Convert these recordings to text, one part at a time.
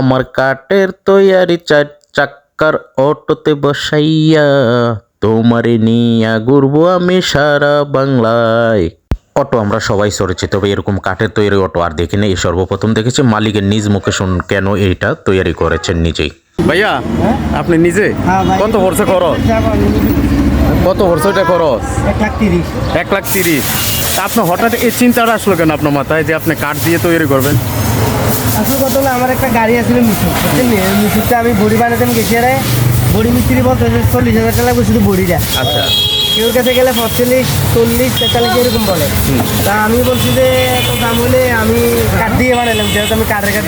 আমার কাঠের তৈয়ারি চার চাক্কার অটোতে বসাইয়া তোমারে নিয়া ঘুরবো আমি সারা বাংলায়। অটো আমরা সবাই সরেছি তবে এরকম কাঠের তৈরি অটো আর দেখিনি এই সর্বপ্রথম দেখেছি মালিকের নিজ মুখে শুন কেন এইটা তৈরি করেছেন নিজেই। ভাইয়া আপনি নিজে? হ্যাঁ কত খরচ খরচ? কত খরচ এটা খরচ? এক লাখ তিরিশ। আপনার হঠাৎ এই চিন্তাটা আসলো কেন আপনার মাথায় যে আপনি কাঠ দিয়ে তৈরি করবেন? আসল কথা হলো আমার একটা গাড়ি আসলে মিশুক বুঝছেন মিশুকটা আমি বড়ি বানাতাম গেছি আরে বড়ি মিস্ত্রি বলতে চল্লিশ হাজার টাকা লাগবে শুধু বড়িটা। আচ্ছা। কেউর কাছে গেলে পঁয়তাল্লিশ চল্লিশ তেতাল্লিশ এরকম বলে। তা আমি বলছি যে তো দাম হলে আমি দিয়ে বানালাম যেহেতু আমি কাঠের কাঠ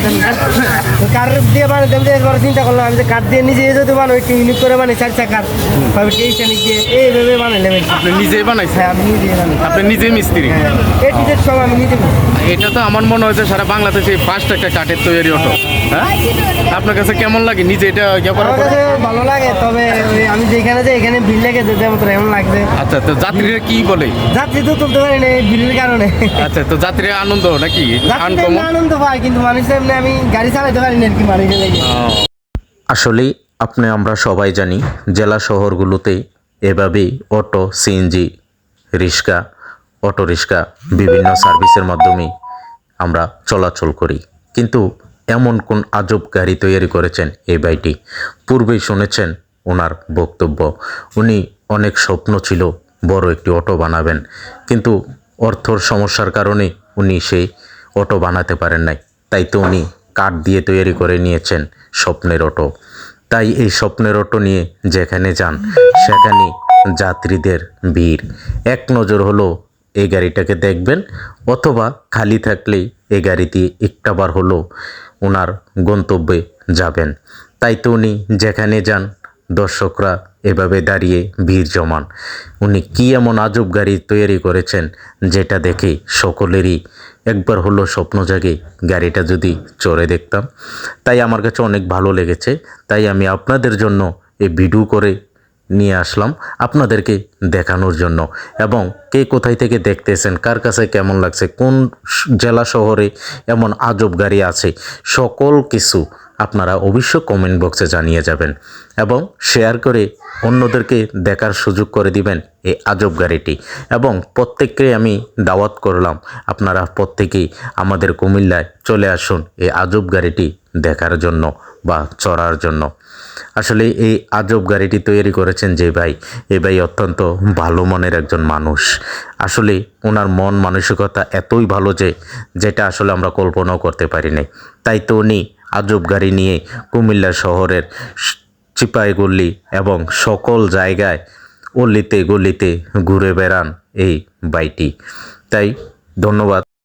কাঠ দিয়ে বানাতাম যে এরপরে চিন্তা করলাম আমি যে কাঠ দিয়ে নিজে যদি বানাই একটু ইউনিক করে বানাই চার চাকার। তবে কে চালিক দিয়ে এইভাবে বানাইলাম আপনি নিজেই বানাইছেন? হ্যাঁ আমি নিজে বানাই। আপনি নিজেই মিস্ত্রি? এই টিকেট সব আমি নিজে এটা তো আমার মনে হয়েছে সারা বাংলাদেশে ফার্স্ট একটা কাঠের তৈরি অটো হ্যাঁ? আপনার কাছে কেমন লাগে? নিজে এটা ইয়ে করার পরে? ভালো লাগে তবে আমি যেখানে যাই এখানে ভিড় লেগে যেতে আমার এমন লাগছে আচ্ছা তো যাত্রীরা কি বলে? যাত্রী তো তুলতে পারি না ভিড়ের কারণে। আচ্ছা তো যাত্রীরা আনন্দ নাকি? যাত্রীরা আনন্দ কিন্তু মানুষের এমনি আমি গাড়ি পারি না কি আসলে আপনি আমরা সবাই জানি, জেলা শহরগুলোতে এভাবেই auto CNG rickshaw, auto rickshaw বিভিন্ন সার্ভিসের মাধ্যমে আমরা চলাচল করি। কিন্তু এমন কোন আজব গাড়ি তৈরি করেছেন এই বাইটি পূর্বেই শুনেছেন ওনার বক্তব্য। উনি অনেক স্বপ্ন ছিল বড় একটি অটো বানাবেন, কিন্তু অর্থর সমস্যার কারণে উনি সেই অটো বানাতে পারেন নাই। তাই তো উনি কাঠ দিয়ে তৈরি করে নিয়েছেন স্বপ্নের অটো। তাই এই স্বপ্নের অটো নিয়ে যেখানে যান, সেখানে যাত্রীদের ভিড়। এক নজর হলো এই গাড়িটাকে দেখবেন, অথবা খালি থাকলেই এই গাড়িতে একটাবার হলো ওনার গন্তব্যে যাবেন। তাই তো উনি যেখানে যান, দর্শকরা এভাবে দাঁড়িয়ে ভিড় জমান। উনি কী এমন আজব গাড়ি তৈরি করেছেন, যেটা দেখে সকলেরই একবার হলো স্বপ্ন জাগে গাড়িটা যদি চড়ে দেখতাম। তাই আমার কাছে অনেক ভালো লেগেছে। তাই আমি আপনাদের জন্য এ ভিডিও করে নিয়ে আসলাম আপনাদেরকে দেখানোর জন্য। এবং কে কোথায় থেকে দেখতেছেন, কার কাছে কেমন লাগছে, কোন জেলা শহরে এমন আজব গাড়ি আছে, সকল কিছু আপনারা অবশ্য কমেন্ট বক্সে জানিয়ে যাবেন এবং শেয়ার করে অন্যদেরকে দেখার সুযোগ করে দিবেন এই আজব গাড়িটি। এবং প্রত্যেককে আমি দাওয়াত করলাম, আপনারা প্রত্যেকেই আমাদের কুমিল্লায় চলে আসুন এই আজব গাড়িটি দেখার জন্য বা চড়ার জন্য। আসলে এই আজব গাড়িটি তৈরি করেছেন যে ভাই, এ ভাই অত্যন্ত ভালো মনের একজন মানুষ। আসলে ওনার মন মানসিকতা এতই ভালো যে, যেটা আসলে আমরা কল্পনাও করতে পারি নাই। তাই তো উনি আজব গাড়ি নিয়ে কুমিল্লা শহরের চিপাইগল্লি এবং সকল জায়গায় অলিতে গলিতে ঘুরে বেড়ান এই বাইটি। তাই ধন্যবাদ।